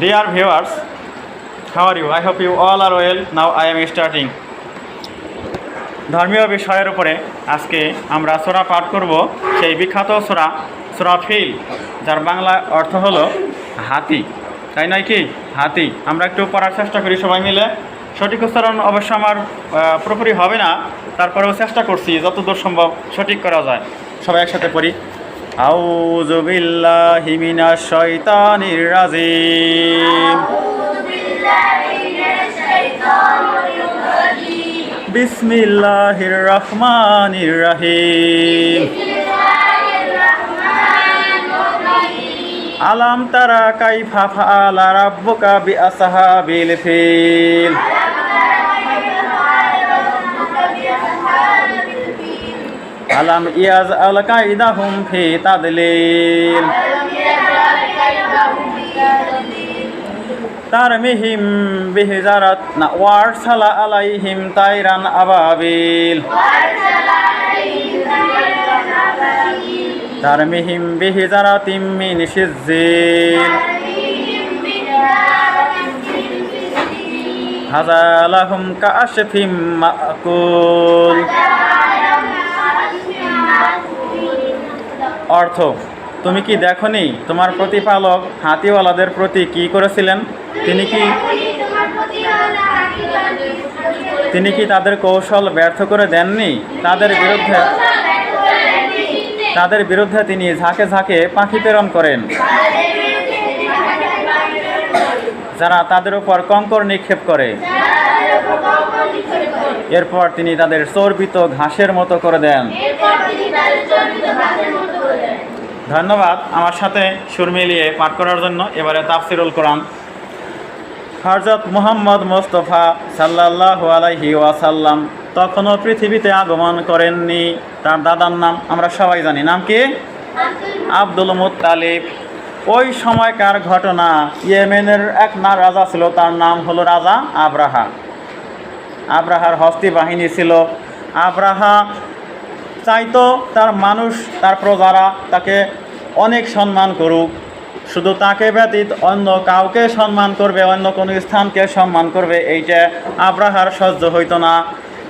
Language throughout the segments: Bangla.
Dear viewers, how are you? I hope you all are well. Now I am starting. ধর্মীয় বিষয়ের উপরে আজকে আমরা সোরা পাঠ করব। সেই বিখ্যাত সোরা সোরা ফিল যার বাংলা অর্থ হলো হাতি। তাই নয় কি? হাতি। আমরা একটু পড়ার চেষ্টা করি সবাই মিলে। সঠিক উচ্চারণ অবশ্য আমার পুরোপুরি হবে না। তারপরেও চেষ্টা করছি যতদূর সম্ভব সঠিক করা যায়। সবাই একসাথে পড়ি। আউযু বিল্লাহি মিনাশ শাইতানির রাজিম। বিসমিল্লাহির রহমানির রহিম। আলাম তারা কাইফা ফাআলা রাব্বুকা বিআসহাবিল ফিল। আলাম ইয়াজ আল কাইদাহুম ফি তাদলিল। তারমিহিম বিহিজারাত না ওয়ারসালা আলাইহিম তাইরান আবাবিল। তারমিহিম বিহিজারাতিম মিন সিজ্জিল। হাজালাহুম কাশফিম মাকুল। অর্থ। তুমি কি দেখনি তোমার প্রতিপালক হাতিওয়ালাদের প্রতি কি করেছিলেন? তিনি কি তিনি কি তাদের কৌশল ব্যর্থ করে দেননি? তাদের বিরুদ্ধে তাদের বিরুদ্ধে তিনি ঝাঁকে ঝাঁকে পাখি প্রেরণ করেন। যারা তাদের উপর কঙ্কর নিক্ষেপ করে। এরপর তিনি তাদের চর্বিত ঘাসের মতো করে দেন। ধন্যবাদ আমার সাথে সুর মিলিয়ে পাঠ করার জন্য। এবারে তাফসিরুল কোরআন। হরজত মুহাম্মদ মোস্তফা সাল্লাল্লাহু আলাইহি ওয়াসাল্লাম তখনও পৃথিবীতে আগমন করেননি। তার দাদার নাম, আমরা সবাই জানি, নাম কি? আব্দুল মুত্তালিব। ওই সময়কার ঘটনা ইয়েমেনের এক না রাজা ছিল, তার নাম হলো রাজা আব্রাহা। আব্রাহার হস্তি বাহিনী ছিল। আব্রাহা চাইতো তার মানুষ, তার প্রজারা তাকে অনেক সম্মান করুক। শুধু তাকে ব্যতীত অন্য কাউকে সম্মান করবে, অন্য কোনো স্থানকে সম্মান করবে, এইটা আব্রাহার সহ্য হইতো না।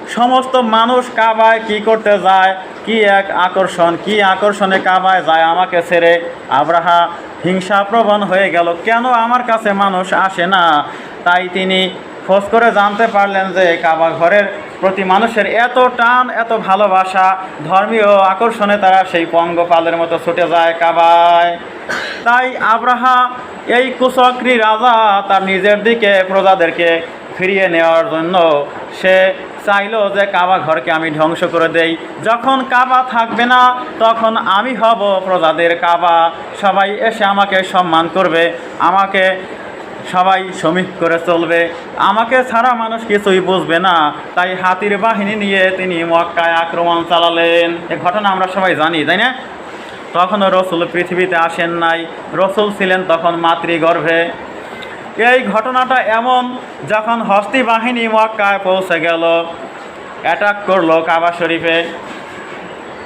সমস্ত মানুষ কাবায় কি করতে যায়, কি এক আকর্ষণ, কি আকর্ষণে কাবায় যায় আমাকে ছেড়ে? আব্রাহা হিংসাপ্রবণ হয়ে গেল। কেন আমার কাছে মানুষ আসে না? তাই তিনি খোঁজ করে জানতে পারলেন যে কাবা ঘরের প্রতি মানুষের এত টান, এত ভালোবাসা, ধর্মীয় আকর্ষণে তারা সেই পঙ্গপালের মতো ছুটে যায় কাবায়। তাই আব্রাহা এই কুচক্রি রাজা তার নিজের দিকে প্রজাদেরকে ফিরিয়ে নেওয়ার জন্য সে চাইলো যে কাবা ঘরকে আমি ধ্বংস করে দেই। যখন কাবা থাকবে না, তখন আমি হব প্রজাদের কাবা। সবাই এসে আমাকে সম্মান করবে, আমাকে সবাই শ্রমিক করে চলবে। আমাকে ছাড়া মানুষ কিছুই বুঝবে না। তাই হাতির বাহিনী নিয়ে তিনি মক্কায় আক্রমণ চালালেন। এ ঘটনা আমরা সবাই জানি, তাই না? তখনও রসুল পৃথিবীতে আসেন নাই। রসুল ছিলেন তখন মাতৃগর্ভে। এই ঘটনাটা এমন যখন হস্তি বাহিনী মক্কায় পৌঁছে গেল। অ্যাটাক করল কাবা শরীফে।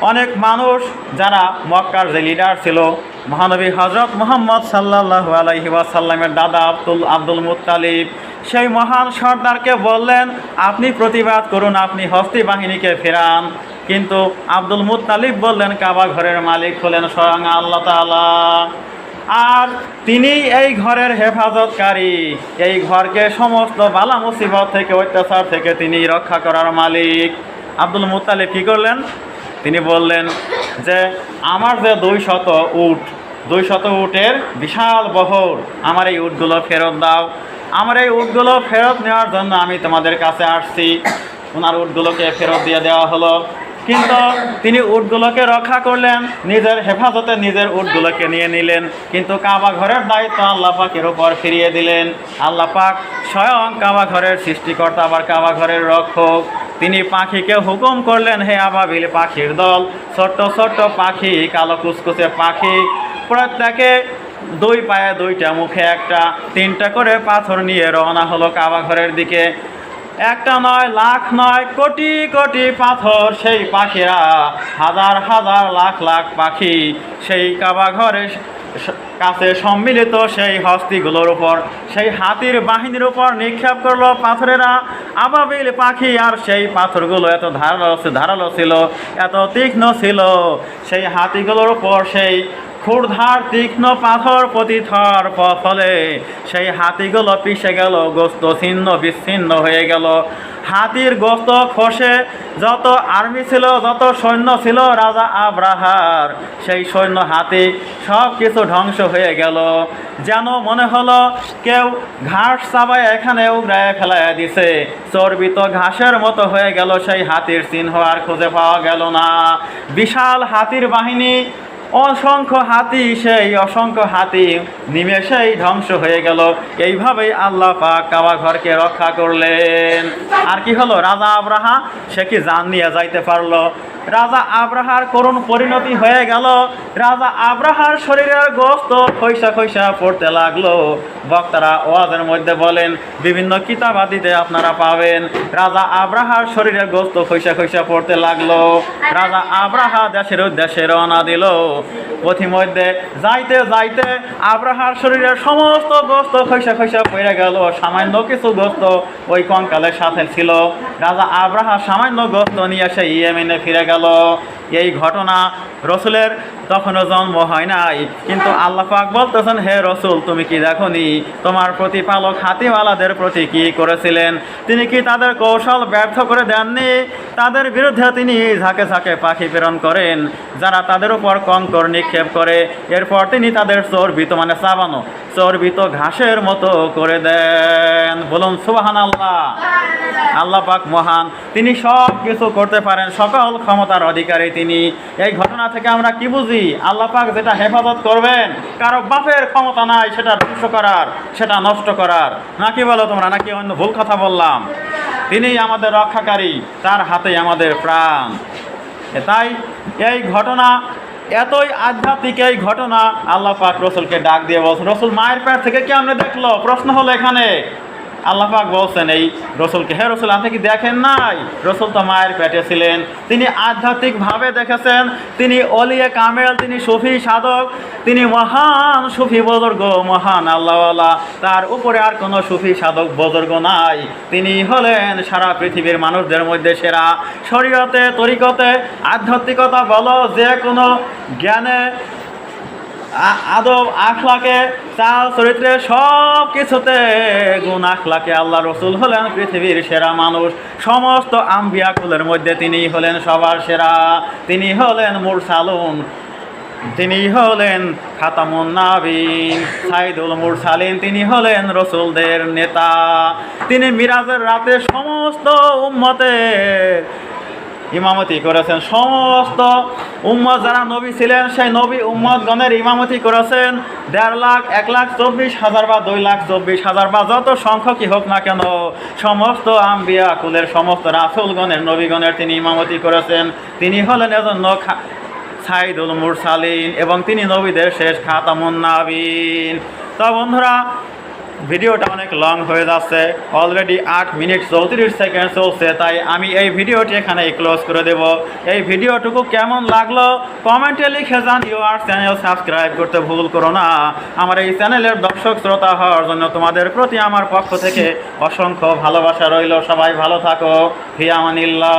অনেক মানুষ যারা মক্কার যে লিডার ছিল মহানবী হজরত মোহাম্মদ সাল্লাহ আলাইহি ওয়াসাল্লামের দাদা আব্দুল আব্দুল মুত্তালিব। সেই মহান সর্দারকে বললেন, আপনি প্রতিবাদ করুন, আপনি হস্তি বাহিনীকে ফেরান। কিন্তু আব্দুল মুত্তালিব বললেন, কাবা ঘরের মালিক হলেন স্বয়ং আল্লাহ তাআলা। আর তিনি এই ঘরের হেফাজতকারী। এই ঘরকে সমস্ত বালা মুসিবত থেকে, অত্যাচার থেকে তিনি রক্ষা করার মালিক। আব্দুল মুত্তালিব কী করলেন? তিনি বললেন যে আমার যে দুই শত উট, দুই শত উটের বিশাল বহর, আমার এই উটগুলো ফেরত দাও। আমার এই উটগুলো ফেরত নেওয়ার জন্য আমি তোমাদের কাছে আসছি। ওনার উটগুলোকে ফেরত দিয়ে দেওয়া হলো। কিন্তু তিনি উটগুলোকে রক্ষা করলেন, নিজের হেফাজতে নিজের উটগুলোকে নিয়ে নিলেন। কিন্তু কাবা ঘরের দায়িত্ব আল্লাহ পাকের উপর ফিরিয়ে দিলেন। আল্লাহ পাক স্বয়ং কাবা ঘরের সৃষ্টিকর্তা, আবার কাবা ঘরের রক্ষক। তিনি পাখিকে হুকুম করলেন, হে আবাবিল পাখির দল, ছোট্ট ছোট্ট পাখি, কালো কুচকুচে পাখি, প্রত্যেকে দুই পায়ে দুইটা মুখে একটা, তিনটা করে পাথর নিয়ে রওনা হলো কাবা ঘরের দিকে। একটা নয়, লাখ নয়, কোটি কোটি পাথর, সেই পাখিরা হাজার হাজার লাখ লাখ পাখি সেই কাবা ঘরে কাছে সম্মিলিত সেই হস্তিগুলোর উপর, সেই হাতির বাহিনীর উপর নিক্ষেপ করল পাথরেরা। আবাবিল পাখি আর সেই পাথরগুলো এত ধারালো ধারালো ছিল, এত তীক্ষ্ণ ছিল। সেই হাতিগুলোর উপর সেই ক্ষুরধার তীক্ষ্ণ পাথর পতিথর ফলে। সেই হাতিগুলো পিষে গেল, গোস্ত ছিন্ন বিচ্ছিন্ন হয়ে গেল। হাতির গোস্ত খসে, যত আর্মি ছিল, যত সৈন্য ছিল, রাজা আব্রাহার। সেই সৈন্য হাতি সব কিছু ধ্বংস হয়ে গেল। যেন মনে হলো কেউ ঘাস চাবায় এখানে উগড়ায় ফেলাইয়া দিছে। চর্বিত ঘাসের মতো হয়ে গেল সেই হাতির চিহ্ন আর খুঁজে পাওয়া গেল না। বিশাল হাতির বাহিনী অসংখ্য হাতি সেই অসংখ্য হাতি নিমেষেই ধ্বংস হয়ে গেল। এইভাবেই আল্লাহ পাক কাবা ঘরকে রক্ষা করলেন। আর কি হলো? রাজা আবরাহা, সে কি জান নিয়ে যাইতে পারল? রাজা আব্রাহার করুণ পরিণতি হয়ে গেল। রাজা আব্রাহার শরীরের গোস্ত খৈসা খৈসা পড়তে লাগল। বক্তারা ওয়াজের মধ্যে বলেন, বিভিন্ন কিতাবাদিতে আপনারা পাবেন। রাজা আব্রাহার শরীরের গোস্ত খৈসা খৈসা পড়তে লাগল। রাজা আব্রাহা দেশের উদ্দেশ্যে রওনা দিল। পথিমধ্যে যাইতে যাইতে আব্রাহার শরীরের সমস্ত গোস্ত খৈসা খৈসা পড়ে গেল। সামান্য কিছু গোস্ত ওই কঙ্কালের সাথে ছিল। রাজা আব্রাহা সামান্য গোস্ত নিয়ে সে ইয়েমেনে ফিরে গেল। গেল এই ঘটনা রসুলের তখনও জন্ম হয় নাই। কিন্তু আল্লাহ পাক বলতেছেন হে রসুল তুমি কি দেখো নি তোমার প্রতিপালক হাতিওয়ালাদের প্রতি কি করেছিলেন? তিনি কি তাদের কৌশল ব্যর্থ করে দেননি? তাদের বিরুদ্ধে তিনি ঝাঁকে ঝাঁকে পাখি প্রেরণ করেন। যারা তাদের উপর কঙ্কর নিক্ষেপ করে এরপর তিনি তাদের চর্বিত মানে চাবানো চর্বিত ঘাসের মতো করে দেন। বলুন সুবাহান আল্লাহ আল্লাহ পাক মহান। তিনি সব কিছু করতে পারেন। সকল ক্ষমতার অধিকারী তিনি এই ঘটনা থেকে আমরা কি বুঝি? আল্লাহ পাক যেটা হেফাজত করবেন, কারও বাপের ক্ষমতা নাই সেটা ধ্বংস করার, সেটা নষ্ট করার। নাকি বলো তোমরা? নাকি অন্য ভুল কথা বললাম? তিনি আমাদের রক্ষাকারী, তার হাতেই আমাদের প্রাণ। তাই এই ঘটনা, এতই আধ্যাত্মিক এই ঘটনা আল্লাহ পাক রসুলকে ডাক দিয়ে বলছেন, রসুল মায়ের পেট থেকে কেমনে দেখল? প্রশ্ন হলো এখানে। আল্লাহ পাক বলছেন, এই রসুলকে, হে রসুল, আপনি কি দেখেন নাই? রসুল তো মায়ের পেটে ছিলেন। তিনি আধ্যাত্মিকভাবে দেখেছেন। তিনি অলিয়ে কামেল, তিনি সুফি সাধক, তিনি মহান সুফি বজর্গ, মহান আল্লাহওয়ালা। তার উপরে আর কোনো সুফি সাধক বজর্গ নাই। তিনি হলেন সারা পৃথিবীর মানুষদের মধ্যে সেরা। শরীয়তে, তরিকতে, আধ্যাত্মিকতা বলো যে কোনো জ্ঞানে আদব, আখলাকে, চাল, চরিত্রে সব কিছুতে গুণ আখলাকে আল্লাহ রসুল হলেন পৃথিবীর সেরা মানুষ। সমস্ত আম্বিয়া কুলের মধ্যে তিনি হলেন সবার সেরা। তিনি হলেন মুরসালুন, তিনি হলেন খাতামুন নাবিন, সাইদুল মুরসালিন, তিনি হলেন রসুলদের নেতা। তিনি মিরাজের রাতে সমস্ত উম্মতের ইমামতি করেছেন। সমস্ত উম্মত যারা নবী ছিলেন, সেই নবী উম্মতগণের ইমামতি করেছেন। দেড় লাখ, এক লাখ, চব্বিশ হাজার বা দুই লাখ, চব্বিশ হাজার বা যত সংখ্যকই হোক না কেন, সমস্ত আম্বিয়া কুলের, সমস্ত রাসুলগণের, নবীগণের তিনি ইমামতি করেছেন। তিনি হলেন এজন্য সাইদুল মুরসালিন এবং তিনি নবীদের শেষ খাতামুন নাবিন। তো বন্ধুরা ভিডিওটা অনেক লং হয়ে যাচ্ছে। অলরেডি আট মিনিট চৌত্রিশ সেকেন্ড চলছে, তাই আমি এই ভিডিওটি এখানে ক্লোজ করে দেব। এই ভিডিওটুকু কেমন লাগল কমেন্টে লিখে জানিও আর চ্যানেল সাবস্ক্রাইব করতে ভুল করো না। আমার এই চ্যানেলের দর্শক শ্রোতা হওয়ার জন্য তোমাদের প্রতি আমার পক্ষ থেকে অসংখ্য ভালোবাসা রইল। সবাই ভালো থাকো। ফিয়ামানিল্লাহ